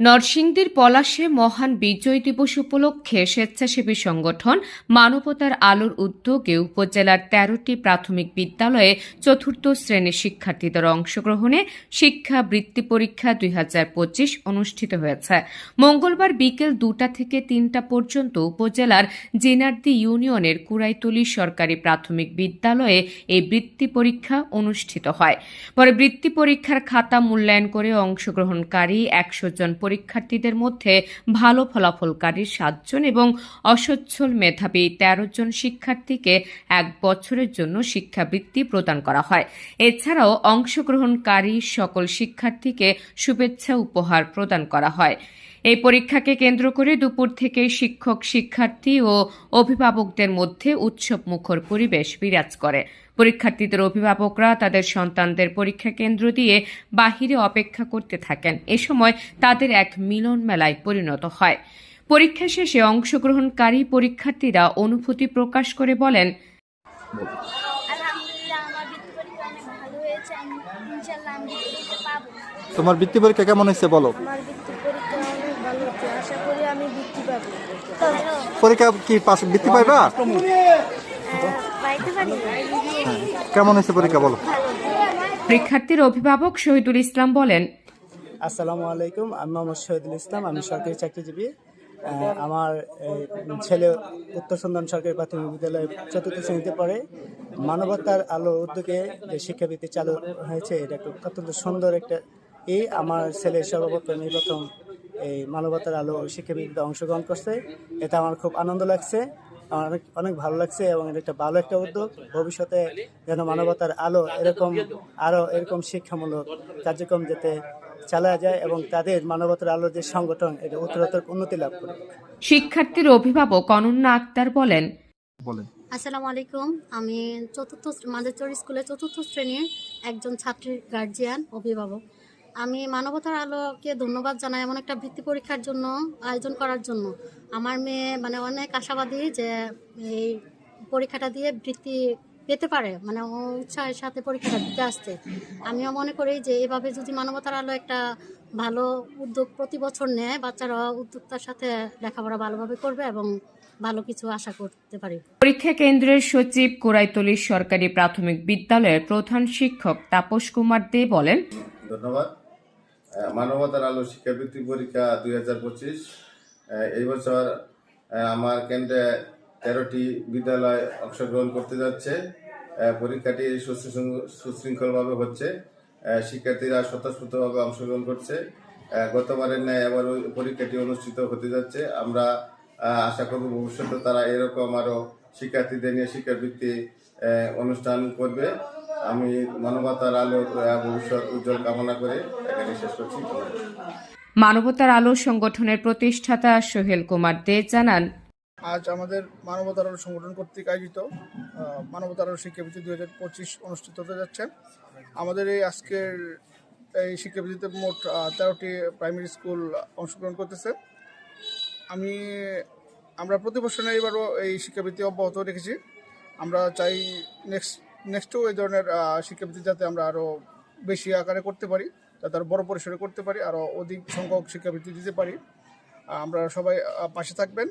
নরসিংদীর পলাশে মহান বিজয় দিবস উপলক্ষে স্বেচ্ছাসেবী সংগঠন মানবতার আলোর উদ্যোগে উপজেলার তেরোটি প্রাথমিক বিদ্যালয়ে চতুর্থ শ্রেণির শিক্ষার্থীদের অংশগ্রহণে শিক্ষা বৃত্তি পরীক্ষা দুই হাজার পঁচিশ অনুষ্ঠিত হয়েছে। মঙ্গলবার বিকেল দুটা থেকে তিনটা পর্যন্ত উপজেলার জিনার্দি ইউনিয়নের কুড়াইতলি সরকারি প্রাথমিক বিদ্যালয়ে এই বৃত্তি পরীক্ষা অনুষ্ঠিত হয়। পরে বৃত্তি পরীক্ষার খাতা মূল্যায়ন করে অংশগ্রহণকারী একশো জন পরীক্ষার্থীদের মধ্যে ভালো ফলাফলকারী সাতজন এবং অসচ্ছল মেধাবী তেরো জন শিক্ষার্থীকে এক বছরের জন্য শিক্ষাবৃত্তি প্রদান করা হয়। এছাড়াও অংশগ্রহণকারী সকল শিক্ষার্থীকে শুভেচ্ছা উপহার প্রদান করা হয়। এই পরীক্ষাকে কেন্দ্র করে দুপুর থেকে শিক্ষক শিক্ষার্থী ও অভিভাবকদের মধ্যে উৎসব মুখর পরিবেশ বিরাজ করে। পরীক্ষার্থীদের অভিভাবকরা তাদের সন্তানদের পরীক্ষা কেন্দ্র দিয়ে বাহিরে অপেক্ষা করতে থাকেন। এ সময় তাদের এক মিলন মেলায় পরিণত হয়। পরীক্ষা শেষে অংশগ্রহণকারী পরীক্ষার্থীরা অনুভূতি প্রকাশ করে বলেন তোমার বৃত্তি পরীক্ষা কেমন হয়েছে বলো? আমার বৃত্তি পরীক্ষা আশা করি আমি বৃত্তি পাবো। পরীক্ষা কি পাস বৃত্তি পাইবা? কেমন হয়েছে পরীক্ষা বলো? পরীক্ষার্থীর অভিভাবক শহীদুল ইসলাম বলেন আসসালামু আলাইকুম আমি মোহাম্মদ শহীদুল ইসলাম আমি সরকারি চাকরিজীবী। আমার ছেলে উত্তর সন্ধান সরকারি প্রাথমিক বিদ্যালয়ে চতুর্থ শ্রেণীতে পড়ে। মানবতার আলো উদ্যোগে যে শিক্ষাবৃত্তি চালু হয়েছে এটা একটা অত্যন্ত সুন্দর একটা এই আমার ছেলে সর্বপ্রথম এই প্রথম এই মানবতার আলো শিক্ষাবৃত্তিতে অংশগ্রহণ করছে। এতে আমার খুব আনন্দ লাগছে আমার অনেক অনেক ভালো লাগছে এবং এটা একটা ভালো একটা উদ্যোগ। ভবিষ্যতে যেন মানবতার আলো এরকম আরও এরকম শিক্ষামূলক কার্যক্রম যাতে চালা যায় এবং তাদের মানবতার আলো যে সংগঠন এটা উত্তরোত্তর উন্নতি লাভ করে শিক্ষার্থীর অভিভাবক অনন্যা আক্তার বলেন বলেন। আসসালামু আলাইকুম। আমি চতুর্থ মাঝেচর স্কুলের চতুর্থ শ্রেণির একজন ছাত্রীর গার্জিয়ান অভিভাবক। আমি মানবতার আলোকে ধন্যবাদ জানাই এমন একটা বৃত্তি পরীক্ষার জন্য আয়োজন করার জন্য। আমার মেয়ে মানে অনেক আশাবাদী যে এই পরীক্ষাটা দিয়ে বৃত্তি পেতে পারে মানে উৎসাহের সাথে পরীক্ষাটা দিতে আসছে। আমিও মনে করি যে এভাবে যদি মানবতার আলো একটা ভালো উদ্যোগ প্রতি বছর নেয় বাচ্চারা উদ্যোক্তার সাথে লেখাপড়া ভালোভাবে করবে এবং ভালো কিছু আশা করতে পারি। পরীক্ষা কেন্দ্রের সচিব কোরাইতলী সরকারি প্রাথমিক বিদ্যালয়ের প্রধান শিক্ষক তাপস কুমার দে বলেন ধন্যবাদ। মানবতার আলো শিক্ষাবৃত্তি পরীক্ষা দুই হাজার পঁচিশ। এই বছর আমার কেন্দ্রে তেরোটি বিদ্যালয় অংশগ্রহণ করতে যাচ্ছে। পরীক্ষাটি সুশৃঙ্খলভাবে হচ্ছে। শিক্ষার্থীরা স্বতঃস্ফূর্তভাবে অংশগ্রহণ করছে। গতবারের ন্যায় ওই পরীক্ষাটি অনুষ্ঠিত হতে যাচ্ছে। আমরা আশা করব ভবিষ্যতে তারা এরকম আরও শিক্ষার্থীদের নিয়ে শিক্ষাবৃত্তি অনুষ্ঠান করবে। আমি মানবতার আলো ভবিষ্যৎ উজ্জ্বল কামনা করে এখানে শেষ করছি। মানবতার আলো সংগঠনের প্রতিষ্ঠাতা সোহেল কুমার দে জানান আজ আমাদের মানবতার আলো সংগঠন কর্তৃক আয়োজিত মানবতার আলো শিক্ষাবৃত্তি দুই হাজার পঁচিশ অনুষ্ঠিত হতে যাচ্ছে। আমাদের এই আজকের এই শিক্ষাবৃত্তিতে মোট তেরোটি প্রাইমারি স্কুল অংশগ্রহণ করতেছে। আমি আমরা প্রতি বছর এবারও এই শিক্ষাবৃত্তি অব্যাহত রেখেছি। আমরা চাই নেক্সট নেক্সটও এই ধরনের শিক্ষাবৃত্তি যাতে আমরা আরও বেশি আকারে করতে পারি, যাতে আরও বড় পরিসরে করতে পারি আরও অধিক সংখ্যক শিক্ষাবৃত্তি দিতে পারি। আমরা সবাই পাশে থাকবেন।